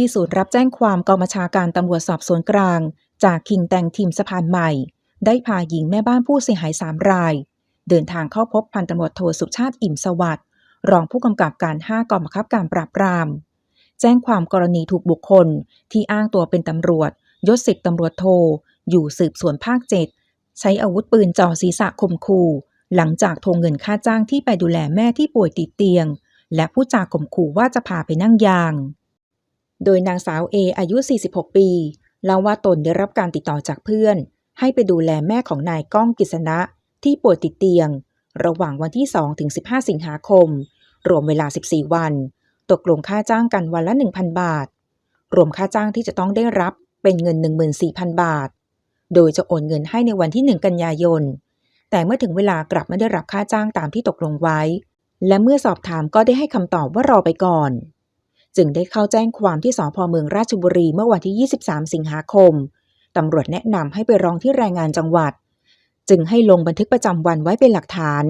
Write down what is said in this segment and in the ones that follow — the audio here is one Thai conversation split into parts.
ที่ศูนย์รับแจ้งความกองบัญชาการตำรวจสอบสวนกลาง จากคิงแตงทีมสะพานใหม่ ได้พาหญิงแม่บ้านผู้เสียหายสามราย เดินทางเข้าพบพันตำรวจโทสุชาติอิ่มสวัสดิ์รองผู้กำกับการ 5กองบังคับการปราบปราม แจ้งความกรณีถูกบุคคล ที่อ้างตัวเป็นตำรวจ ยศสิบตำรวจโท อยู่สืบสวนภาคเจ็ดใช้อาวุธปืนจ่อศีรษะข่มขู่หลังจากทวงเงินค่าจ้างที่ไปดูแลแม่ที่ป่วยติดเตียง และผู้จาข่มขู่ว่าจะพาไปนั่งยาง โดยนางสาวเออายุ 46 ปีเล่าว่าตนได้รับการติดต่อจากเพื่อน ให้ไปดูแลแม่ของนายก้องกิษณะ ที่ป่วยติดเตียง ระหว่างวันที่ 2 ถึง 15 สิงหาคม รวมเวลา 14 วัน ตกลงค่าจ้างกันวันละ 1,000 บาท รวมค่าจ้างที่จะต้องได้รับเป็นเงิน 14,000 บาท โดยจะโอนเงินให้ในวันที่ 1 กันยายน แต่เมื่อถึงเวลากลับไม่ได้รับค่าจ้างตามที่ตกลงไว้ และเมื่อสอบถามก็ได้ให้คำตอบว่ารอไปก่อน จึงได้เข้าแจ้งความที่สพเมืองราชบุรีเมื่อวันที่ 23 สิงหาคมตำรวจแนะนำให้ไปร้องที่แรงงานจังหวัด จึงให้ลงบันทึกประจำวันไว้เป็นหลักฐาน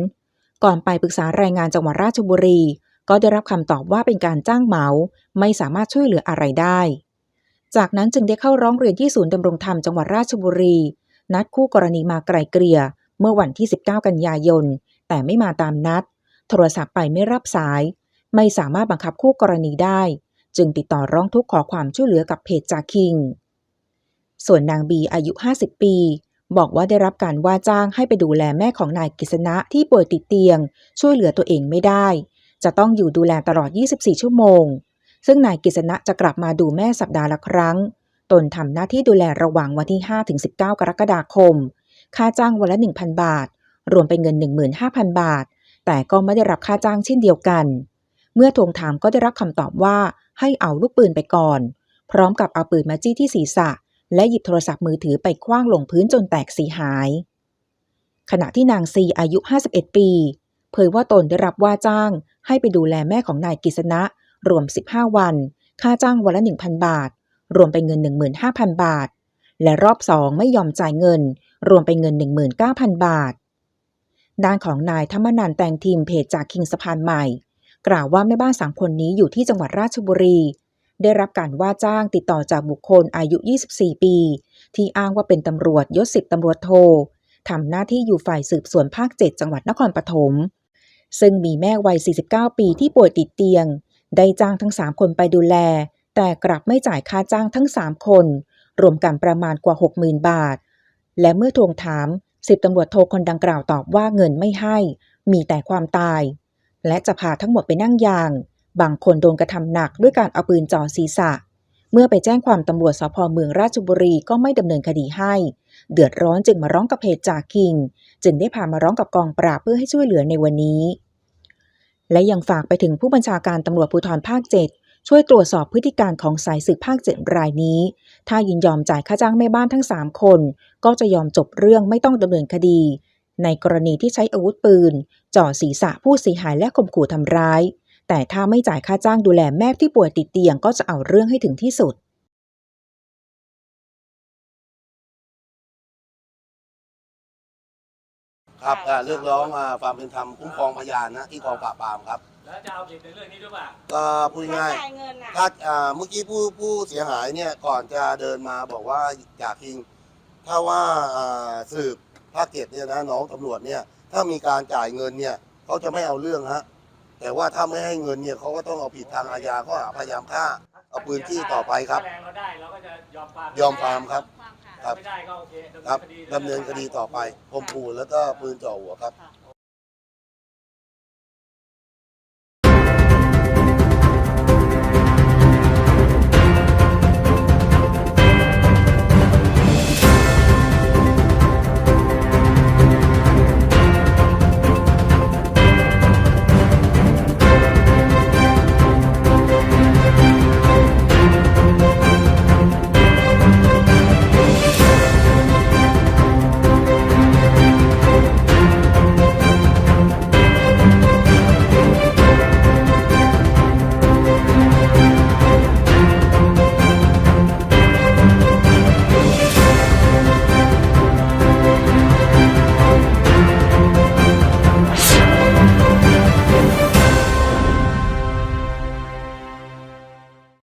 ก่อนไปปรึกษาแรงงานจังหวัดราชบุรี ก็ได้รับคำตอบว่าเป็นการจ้างเหมา ไม่สามารถช่วยเหลืออะไรได้ จากนั้นจึงได้เข้าร้องเรียนที่ศูนย์ดำรงธรรมจังหวัดราชบุรี นัดคู่กรณีมาไกลเกลี่ยเมื่อวันที่ 19 กันยายน แต่ไม่มาตามนัด โทรศัพท์ไปไม่รับสาย ไม่สามารถบังคับคู่กรณีได้ จึงติดต่อร้องทุกข์ขอความช่วยเหลือกับเพจจาคิง ส่วนนางบีอายุ 50 ปี บอกว่าได้รับการว่าจ้างให้ไปดูแลแม่ของนายกฤษณะที่ป่วยติดเตียง ช่วยเหลือตัวเองไม่ได้ จะต้องอยู่ดูแลตลอด 24 ชั่วโมง ซึ่งนายกฤษณะจะกลับมาดูแม่สัปดาห์ละครั้ง ตนทำหน้าที่ดูแลระหว่างวันที่ 5-19 กรกฎาคม ค่าจ้างวันละ 1,000 บาท รวมเป็นเงิน 15,000 บาทแต่ก็ไม่ได้รับค่าจ้างเช่นเดียวกัน เมื่อทวงถามก็ได้รับคำตอบว่าให้เอาลูกปืนไปก่อน พร้อมกับเอาปืนมาจี้ที่ศีรษะ และหยิบโทรศัพท์มือถือไปคว้างลงพื้นจนแตกสีหาย ขณะที่นางซีอายุ 51 ปี เผยว่าตนได้รับว่าจ้างให้ไปดูแลแม่ของนายกฤษณะ รวม 15 วัน ค่าจ้างวันละ 1,000 บาท รวมเป็นเงิน 15,000 บาท และรอบสองไม่ยอมจ่ายเงิน รวมเป็นเงิน 19,000 บาทด้านของนายธรรมนันแตงทีมเพจจากคิงสะพานใหม่ กล่าวว่าแม่บ้านสามคนนี้อยู่ที่จังหวัดราชบุรี ได้รับการว่าจ้างติดต่อจากบุคคลอายุ 24 ปี ที่อ้างว่าเป็นตำรวจยศสิบตำรวจโททำหน้าที่อยู่ฝ่ายสืบสวนภาค 7 จังหวัดนครปฐมซึ่งมีแม่วัย 49 ปีที่ป่วยติดเตียง ได้จ้างทั้ง 3 คนไปดูแล แต่กลับไม่จ่ายค่าจ้างทั้ง 3 คน รวมกันประมาณกว่า 60,000 บาท และเมื่อทวงถามสิบตำรวจโทคนดังกล่าวตอบว่าเงินไม่ให้ มีแต่ความตาย และจะพาทั้งหมดไปนั่งยาง บางคนโดนกระทำหนักด้วยการเอาปืนจ่อศีรษะ เมื่อไปแจ้งความตำรวจสพเมืองราชบุรีก็ไม่ดำเนินคดีให้ เดือดร้อนจึงมาร้องกับเพจจากคิง จึงได้พามาร้องกับกองปราบเพื่อให้ช่วยเหลือในวันนี้ และยังฝากไปถึงผู้บัญชาการตำรวจภูธรภาค7ช่วยตรวจสอบพฤติการของสายสืบภาค7รายนี้ ถ้ายินยอมจ่ายค่าจ้างแม่บ้านทั้ง 3 คน ก็จะยอมจบเรื่องไม่ต้องดำเนินคดี ในกรณีที่ใช้อาวุธปืน จ่อศีรษะผู้เสียหายและข่มขู่ทำร้าย แต่ถ้าไม่จ่ายค่าจ้างดูแลแม่ที่ป่วยติดเตียงก็จะเอาเรื่องให้ถึงที่สุดครับอ่าเรื่องร้องอ่าความเป็นธรรมคุ้มครองพยานนะที่กองปราบปรามครับแล้วจะเอาผิดในเรื่องนี้ด้วยป่ะก็พูดง่ายจ่ายเงินอะ ๆถ้าอ่าเมื่อกี้ผู้ผู้เสียหายเนี่ยก่อนจะเดินมาบอกว่าอยากยิงถ้าว่าอ่าสืบภาคเจ็ดเนี่ยนะน้องตำรวจเนี่ย ถ้ามีการจ่ายเงินเนี่ยเขาจะไม่เอาเรื่องฮะแต่ว่าถ้าไม่ให้เงินเนี่ยเขาก็ต้องเอาผิดทางอาญาข้อหาพยายามฆ่าเอาปืนที่ต่อไปครับถ้าแรงเราได้เราก็จะยอมความยอมความครับ ความค่ะ ครับ ไม่ได้ก็โอเคครับดำดำเนิเนินนคคดีดีต่อไปข่มขู่แล้วก็ปืนจ่อหัวครับ ค่ะ